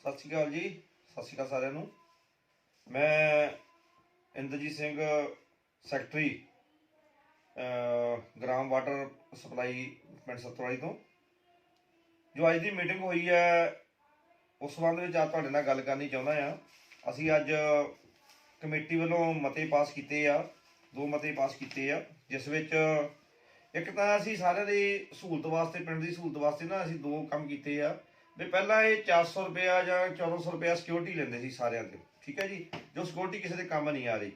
ਸਤਿ ਸ਼੍ਰੀ ਅਕਾਲ ਜੀ ਸਤਿ ਸ਼੍ਰੀ ਅਕਾਲ ਸਾਰਿਆਂ ਨੂੰ। ਮੈਂ ਇੰਦਰਜੀਤ ਸਿੰਘ ਸੈਕਟਰੀ ਅਹ, ਗ੍ਰਾਮ ਵਾਟਰ ਸਪਲਾਈ ਪਿੰਡ ਸਤਵਾਲੀ ਤੋਂ। ਜੋ ਅੱਜ ਦੀ ਮੀਟਿੰਗ ਹੋਈ ਹੈ ਉਸ ਸੰਬੰਧ ਵਿੱਚ ਅੱਜ ਤੁਹਾਡੇ ਨਾਲ ਗੱਲ ਕਰਨੀ ਚਾਹੁੰਦਾ ਆ ਅਸੀਂ ਅੱਜ ਕਮੇਟੀ ਵੱਲੋਂ ਮਤੇ ਪਾਸ ਕੀਤੇ ਆ ਦੋ ਮਤੇ ਪਾਸ ਕੀਤੇ ਆ ਜਿਸ ਵਿੱਚ ਇੱਕ ਤਾਂ ਅਸੀਂ ਸਾਰਿਆਂ ਦੀ ਸਹੂਲਤ ਵਾਸਤੇ ਪਿੰਡ ਦੀ ਸਹੂਲਤ ਵਾਸਤੇ ਨਾ ਅਸੀਂ ਦੋ ਕੰਮ ਕੀਤੇ ਆ। ਵੀ ਪਹਿਲਾਂ ਇਹ 400 ਰੁਪਇਆ ਜਾਂ 1400 ਰੁਪਇਆ ਸਿਕਿਉਰਿਟੀ ਲੈਂਦੇ ਸੀ ਸਾਰਿਆਂ 'ਤੇ ਠੀਕ ਹੈ ਜੀ? ਜੋ ਸਿਕਿਉਰਿਟੀ ਕਿਸੇ ਦੇ ਕੰਮ ਨਹੀਂ ਆ ਰਹੀ।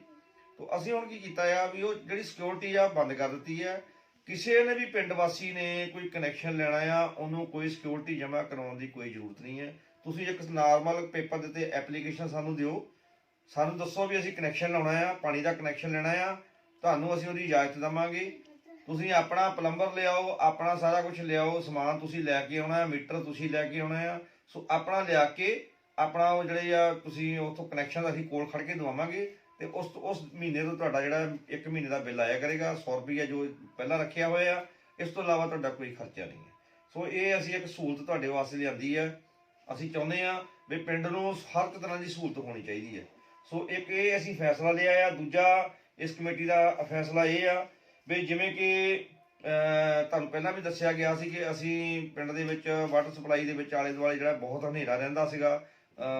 ਤੋਂ ਅਸੀਂ ਹੁਣ ਕੀ ਕੀਤਾ ਆ ਵੀ ਉਹ ਜਿਹੜੀ ਸਿਕਿਉਰਿਟੀ ਆ ਬੰਦ ਕਰ ਦਿੱਤੀ ਹੈ ਕਿਸੇ ਨੇ ਵੀ ਪਿੰਡ ਵਾਸੀ ਨੇ ਕੋਈ ਕਨੈਕਸ਼ਨ ਲੈਣਾ ਆ, ਉਹਨੂੰ ਕੋਈ ਸਿਕਿਉਰਿਟੀ ਜਮ੍ਹਾਂ ਕਰਾਉਣ ਦੀ ਕੋਈ ਜ਼ਰੂਰਤ ਨਹੀਂ ਹੈ। ਤੁਸੀਂ ਇੱਕ ਨਾਰਮਲ ਪੇਪਰ ਦੇ ਤੇ ਐਪਲੀਕੇਸ਼ਨ ਸਾਨੂੰ ਦਿਓ। ਸਾਨੂੰ ਦੱਸੋ ਵੀ ਅਸੀਂ ਕਨੈਕਸ਼ਨ ਲਾਉਣਾ ਆ, ਪਾਣੀ ਦਾ ਕਨੈਕਸ਼ਨ ਲੈਣਾ ਆ। ਤੁਹਾਨੂੰ ਅਸੀਂ ਉਹਦੀ ਇਜਾਜ਼ਤ ਦਵਾਂਗੇ। ਤੁਸੀਂ ਆਪਣਾ ਪਲੰਬਰ ਲਿਆਓ, ਆਪਣਾ ਸਾਰਾ ਕੁਝ ਲਿਆਓ, ਸਮਾਨ ਤੁਸੀਂ ਲੈ ਕੇ ਆਉਣਾ ਹੈ ਮੀਟਰ ਤੁਸੀਂ ਲੈ ਕੇ ਆਉਣਾ ਆ। ਸੋ ਆਪਣਾ ਲਿਆ ਕੇ, ਆਪਣਾ ਉਹ ਜਿਹੜੇ ਆ, ਤੁਸੀਂ ਉਥੋਂ ਕਨੈਕਸ਼ਨ ਅਸੀਂ ਕੋਲ ਖੜ ਕੇ ਦਵਾਵਾਂਗੇ ਤੇ ਉਸ ਉਸ ਮਹੀਨੇ ਤੋਂ ਤੁਹਾਡਾ ਜਿਹੜਾ 1 ਮਹੀਨੇ ਦਾ ਬਿੱਲ ਆਇਆ ਕਰੇਗਾ 100 ਰੁਪਈਆ ਜੋ ਪਹਿਲਾਂ ਰੱਖਿਆ ਹੋਇਆ ਆ। ਇਸ ਤੋਂ ਇਲਾਵਾ ਤੁਹਾਡਾ ਕੋਈ ਖਰਚਾ ਨਹੀਂ ਹੈ। ਸੋ ਇਹ ਅਸੀਂ ਇੱਕ ਸਹੂਲਤ ਤੁਹਾਡੇ ਵਾਸਤੇ ਲਿਆਂਦੀ ਹੈ ਅਸੀਂ ਚਾਹੁੰਦੇ ਆ ਵੀ ਪਿੰਡ ਨੂੰ ਹਰ ਇੱਕ ਤਰ੍ਹਾਂ ਦੀ ਸਹੂਲਤ ਹੋਣੀ ਚਾਹੀਦੀ ਹੈ। ਸੋ ਇੱਕ ਇਹ ਅਸੀਂ ਫੈਸਲਾ ਲਿਆ ਆ, ਦੂਜਾ ਇਸ ਕਮੇਟੀ ਦਾ ਫੈਸਲਾ ਇਹ ਆ ਵੀ ਜਿਵੇਂ ਕਿ ਤੁਹਾਨੂੰ ਪਹਿਲਾਂ ਵੀ ਦੱਸਿਆ ਗਿਆ ਸੀ ਕਿ ਅਸੀਂ ਪਿੰਡ ਦੇ ਵਿੱਚ ਵਾਟਰ ਸਪਲਾਈ ਦੇ ਵਿੱਚ ਆਲੇ ਦੁਆਲੇ ਜਿਹੜਾ ਬਹੁਤ ਹਨੇਰਾ ਰਹਿੰਦਾ ਸੀਗਾ।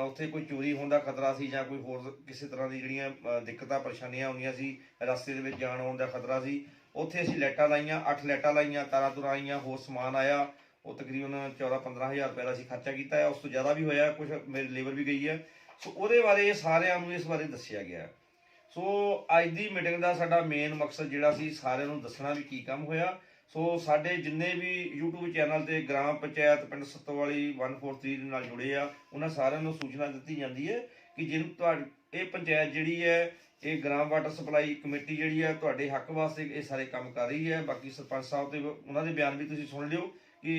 ਉੱਥੇ ਕੋਈ ਚੋਰੀ ਹੋਣ ਦਾ ਖਤਰਾ ਸੀ ਜਾਂ ਕੋਈ ਹੋਰ ਕਿਸੇ ਤਰ੍ਹਾਂ ਦੀ ਜਿਹੜੀਆਂ ਦਿੱਕਤਾਂ, ਪਰੇਸ਼ਾਨੀਆਂ ਆਉਂਦੀਆਂ ਸੀ, ਰਸਤੇ ਦੇ ਵਿੱਚ ਜਾਣ ਆਉਣ ਦਾ ਖਤਰਾ ਸੀ। ਉੱਥੇ ਅਸੀਂ ਲਾਈਟਾਂ ਲਾਈਆਂ 8 ਲਾਈਟਾਂ ਲਾਈਆਂ, ਤਾਰਾਂ ਤੁਰਾਂ ਆਈਆਂ, ਹੋਰ ਸਮਾਨ ਆਇਆ। ਉਹ ਤਕਰੀਬਨ 14 15000 ਰੁਪਏ ਦਾ ਅਸੀਂ ਖਰਚਾ ਕੀਤਾ ਹੈ। ਉਸ ਤੋਂ ਜ਼ਿਆਦਾ ਵੀ ਹੋਇਆ ਕੁਝ ਮੇਰੀ ਲੇਬਰ ਵੀ ਗਈ ਹੈ। ਸੋ ਉਹਦੇ ਬਾਰੇ ਸਾਰਿਆਂ ਨੂੰ ਇਸ ਬਾਰੇ ਦੱਸਿਆ ਗਿਆ ਹੈ। ਸੋ ਅੱਜ ਦੀ ਮੀਟਿੰਗ ਦਾ ਸਾਡਾ ਮੇਨ ਮਕਸਦ ਜਿਹੜਾ ਸੀ ਸਾਰਿਆਂ ਨੂੰ ਦੱਸਣਾ ਵੀ ਕੀ ਕੰਮ ਹੋਇਆ। ਸੋ ਸਾਡੇ ਜਿੰਨੇ ਵੀ YouTube ਚੈਨਲ ਤੇ ਗ੍ਰਾਮ ਪੰਚਾਇਤ ਪਿੰਡ ਸਤੋਵਾਲੀ 143 ਦੇ ਨਾਲ ਜੁੜੇ ਆ, ਉਹਨਾਂ ਸਾਰਿਆਂ ਨੂੰ ਸੂਚਨਾ ਦਿੱਤੀ ਜਾਂਦੀ ਹੈ ਕਿ ਜਿਹਨੂੰ ਤੁਹਾਡੀ, ਇਹ ਪੰਚਾਇਤ ਜਿਹੜੀ ਹੈ, ਇਹ ਗ੍ਰਾਮ ਵਾਟਰ ਸਪਲਾਈ ਕਮੇਟੀ ਜਿਹੜੀ ਹੈ, ਤੁਹਾਡੇ ਹੱਕ ਵਾਸਤੇ ਇਹ ਸਾਰੇ ਕੰਮ ਕਰ ਰਹੀ ਹੈ। ਬਾਕੀ ਸਰਪੰਚ ਸਾਹਿਬ ਤੇ ਉਹਨਾਂ ਦੇ ਬਿਆਨ ਵੀ ਤੁਸੀਂ ਸੁਣ ਲਿਓ ਕਿ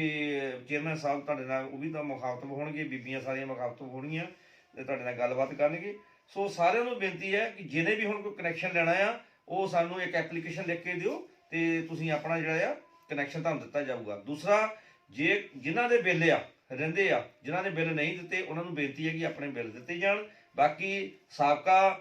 ਚੇਅਰਮੈਨ ਸਾਹਿਬ ਤੁਹਾਡੇ ਨਾਲ ਉਹ ਵੀ ਤਾਂ ਮੁਖਾਤਬ ਹੋਣਗੇ, ਬੀਬੀਆਂ ਸਾਰੀਆਂ ਮੁਖਾਤਬ ਹੋਣਗੀਆਂ ਤੇ ਤੁਹਾਡੇ ਨਾਲ ਗੱਲਬਾਤ ਕਰਨਗੇ। ਸੋ ਸਾਰਿਆਂ ਨੂੰ ਬੇਨਤੀ ਹੈ ਕਿ ਜਿਹਨੇ ਵੀ ਹੁਣ ਕੋਈ ਕਨੈਕਸ਼ਨ ਲੈਣਾ ਆ, ਉਹ ਸਾਨੂੰ ਇੱਕ ਐਪਲੀਕੇਸ਼ਨ ਲਿਖ ਕੇ ਦਿਓ ਤੇ ਤੁਸੀਂ ਆਪਣਾ ਜਿਹੜਾ ਆ ਕਨੈਕਸ਼ਨ ਤੁਹਾਨੂੰ ਦਿੱਤਾ ਜਾਊਗਾ। ਦੂਸਰਾ, ਜੇ ਜਿਨ੍ਹਾਂ ਦੇ ਬਿੱਲ ਆ, ਰਹਿੰਦੇ ਆ, ਜਿਨ੍ਹਾਂ ਨੇ ਬਿੱਲ ਨਹੀਂ ਦਿੱਤੇ, ਉਹਨਾਂ ਨੂੰ ਬੇਨਤੀ ਹੈ ਕਿ ਆਪਣੇ ਬਿੱਲ ਦਿੱਤੇ ਜਾਣ। ਬਾਕੀ ਸਾਬਕਾ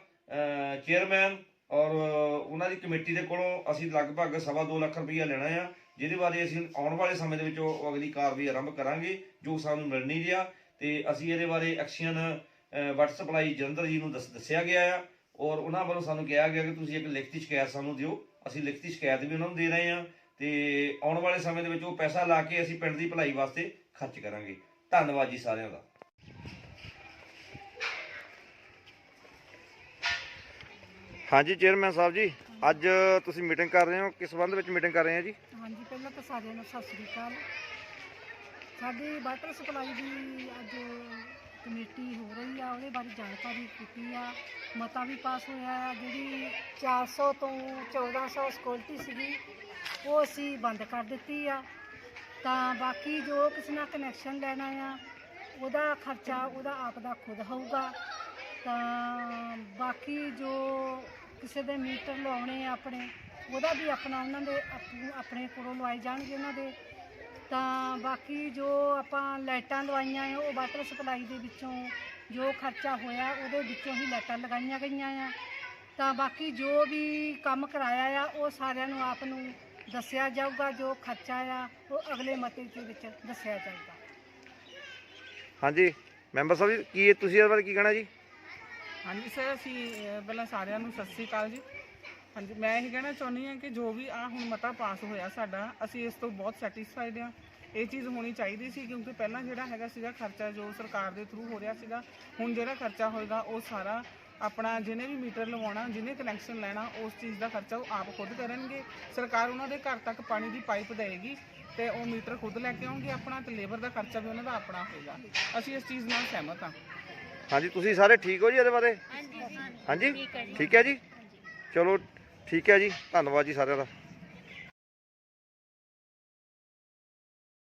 ਚੇਅਰਮੈਨ ਔਰ ਉਹਨਾਂ ਦੀ ਕਮੇਟੀ ਦੇ ਕੋਲੋਂ ਅਸੀਂ ਲਗਭਗ ਸਵਾ ਦੋ ਲੱਖ ਰੁਪਈਆ ਲੈਣਾ ਆ, ਜਿਹਦੇ ਬਾਰੇ ਅਸੀਂ ਆਉਣ ਵਾਲੇ ਸਮੇਂ ਦੇ ਵਿੱਚ ਉਹ ਅਗਲੀ ਕਾਰਵਾਈ ਆਰੰਭ ਕਰਾਂਗੇ, ਜੋ ਸਾਨੂੰ ਮਿਲ ਨਹੀਂ ਰਿਹਾ ਤੇ ਅਸੀਂ ਇਹਦੇ ਬਾਰੇ ਐਕਸ਼ਨ ਵਾਟਰ ਸਪਲਾਈ ਜਲੰਧਰ ਜੀ ਨੂੰ ਦੱਸ ਦੱਸਿਆ ਗਿਆ ਆ। ਔਰ ਉਹਨਾਂ ਵੱਲੋਂ ਸਾਨੂੰ ਕਿਹਾ ਗਿਆ ਕਿ ਤੁਸੀਂ ਇੱਕ ਲਿਖਤੀ ਸ਼ਿਕਾਇਤ ਸਾਨੂੰ ਦਿਓ। ਅਸੀਂ ਲਿਖਤੀ ਸ਼ਿਕਾਇਤ ਵੀ ਉਹਨਾਂ ਨੂੰ ਦੇ ਰਹੇ ਹਾਂ ਤੇ ਆਉਣ ਵਾਲੇ ਸਮੇਂ ਦੇ ਵਿੱਚ ਉਹ ਪੈਸਾ ਲਾ ਕੇ ਅਸੀਂ ਪਿੰਡ ਦੀ ਭਲਾਈ ਵਾਸਤੇ ਖਰਚ ਕਰਾਂਗੇ। ਧੰਨਵਾਦ ਜੀ ਸਾਰਿਆਂ ਦਾ। ਹਾਂਜੀ ਚੇਅਰਮੈਨ ਸਾਹਿਬ ਜੀ ਅੱਜ ਤੁਸੀਂ ਮੀਟਿੰਗ ਕਰ ਰਹੇ ਹੋ। ਕਿਸ ਸੰਬੰਧ ਵਿੱਚ ਮੀਟਿੰਗ ਕਰ ਰਹੇ ਹੋ ਜੀ? ਹਾਂਜੀ ਪਹਿਲਾਂ ਤਾਂ ਸਾਰਿਆਂ ਨੂੰ ਸਤਿ ਸ੍ਰੀ ਅਕਾਲ। ਸਾਡੀ ਵਾਟਰ ਸਪਲਾਈ ਦੀ ਅੱਜ ਕਮੇਟੀ ਹੋ ਰਹੀ ਆ, ਉਹਦੇ ਬਾਰੇ ਜਾਣਕਾਰੀ ਕੀਤੀ ਆ। ਮਤਾ ਵੀ ਪਾਸ ਹੋਇਆ ਆ, ਜਿਹੜੀ 400 ਤੋਂ 1400 ਸਕਿਉਰਟੀ ਸੀਗੀ, ਉਹ ਅਸੀਂ ਬੰਦ ਕਰ ਦਿੱਤੀ ਆ। ਤਾਂ ਬਾਕੀ ਜੋ ਕਿਸੇ ਨਾਲ ਕਨੈਕਸ਼ਨ ਲੈਣਾ ਆ ਉਹਦਾ ਖਰਚਾ ਉਹਦਾ ਆਪ ਦਾ ਖੁਦ ਹੋਊਗਾ। ਤਾਂ ਬਾਕੀ ਜੋ ਕਿਸੇ ਦੇ ਮੀਟਰ ਲਵਾਉਣੇ ਆ ਆਪਣੇ, ਉਹਦਾ ਵੀ ਆਪਣਾ ਉਹਨਾਂ ਦੇ, ਆਪਣੇ ਕੋਲੋਂ ਲਵਾਏ ਜਾਣਗੇ ਉਹਨਾਂ ਦੇ। ਤਾਂ ਬਾਕੀ ਜੋ ਆਪਾਂ ਲਾਈਟਾਂ ਲਵਾਈਆਂ ਆ ਉਹ ਵਾਟਰ ਸਪਲਾਈ ਦੇ ਵਿੱਚੋਂ ਜੋ ਖਰਚਾ ਹੋਇਆ ਉਹਦੇ ਵਿੱਚੋਂ ਹੀ ਲਾਈਟਾਂ ਲਗਾਈਆਂ ਗਈਆਂ ਆ। ਤਾਂ ਬਾਕੀ ਜੋ ਵੀ ਕੰਮ ਕਰਾਇਆ ਆ ਉਹ ਸਾਰਿਆਂ ਨੂੰ ਆਪ ਨੂੰ ਦੱਸਿਆ ਜਾਊਗਾ ਜੋ ਖਰਚਾ ਆ ਉਹ ਅਗਲੇ ਮਤੇ ਦੇ ਵਿੱਚ ਦੱਸਿਆ ਜਾਊਗਾ। ਹਾਂਜੀ ਮੈਂਬਰ ਸਾਹਿਬ ਜੀ ਕੀ ਤੁਸੀਂ ਇਹਦੇ ਬਾਰੇ ਕੀ ਕਹਿਣਾ ਜੀ? ਹਾਂਜੀ ਸਰ ਅਸੀਂ ਅਹ, ਪਹਿਲਾਂ ਸਾਰਿਆਂ ਨੂੰ ਸਤਿ ਸ੍ਰੀ ਅਕਾਲ ਜੀ। ਹਾਂਜੀ ਮੈਂ ਇਹ ਕਹਿਣਾ ਚਾਹੁੰਦੀ ਹਾਂ ਕਿ ਜੋ ਵੀ ਆ ਹੁਣ ਮਤਾ ਪਾਸ ਹੋਇਆ ਸਾਡਾ ਅਸੀਂ ਇਸ ਤੋਂ ਬਹੁਤ ਸੈਟੀਸਫਾਈਡ ਹਾਂ। ਇਹ ਚੀਜ਼ ਹੋਣੀ ਚਾਹੀਦੀ ਸੀ ਕਿਉਂਕਿ ਪਹਿਲਾਂ ਜਿਹੜਾ ਹੈਗਾ ਸੀਗਾ ਖਰਚਾ ਜੋ ਸਰਕਾਰ ਦੇ ਥਰੂ ਹੋ ਰਿਹਾ ਸੀਗਾ ਹੁਣ ਜਿਹੜਾ ਖਰਚਾ ਹੋਏਗਾ ਉਹ ਸਾਰਾ ਆਪਣਾ ਜਿਹਨੇ ਵੀ ਮੀਟਰ ਲਵਾਉਣਾ ਜਿਹਨੇ ਕਨੈਕਸ਼ਨ ਲੈਣਾ ਉਸ ਚੀਜ਼ ਦਾ ਖਰਚਾ ਉਹ ਆਪ ਖੁਦ ਕਰਨਗੇ। ਸਰਕਾਰ ਉਹਨਾਂ ਦੇ ਘਰ ਤੱਕ ਪਾਣੀ ਦੀ ਪਾਈਪ ਦੇਵੇਗੀ ਤੇ ਉਹ ਮੀਟਰ ਖੁਦ ਲੈ ਕੇ ਆਉਣਗੇ ਆਪਣਾ ਤੇ ਲੇਬਰ ਦਾ ਖਰਚਾ ਵੀ ਉਹਨਾਂ ਦਾ ਆਪਣਾ ਹੋਏਗਾ। ਅਸੀਂ ਇਸ ਚੀਜ਼ ਨਾਲ ਸਹਿਮਤ ਹਾਂ। ਹਾਂਜੀ ਤੁਸੀਂ ਸਾਰੇ ਠੀਕ ਹੋ ਜੀ ਇਹਦੇ ਬਾਰੇ? ਹਾਂਜੀ ਠੀਕ ਹੈ ਜੀ? ਚਲੋ ਠੀਕ ਹੈ ਜੀ ਧੰਨਵਾਦ ਜੀ ਸਾਰਿਆਂ ਦਾ।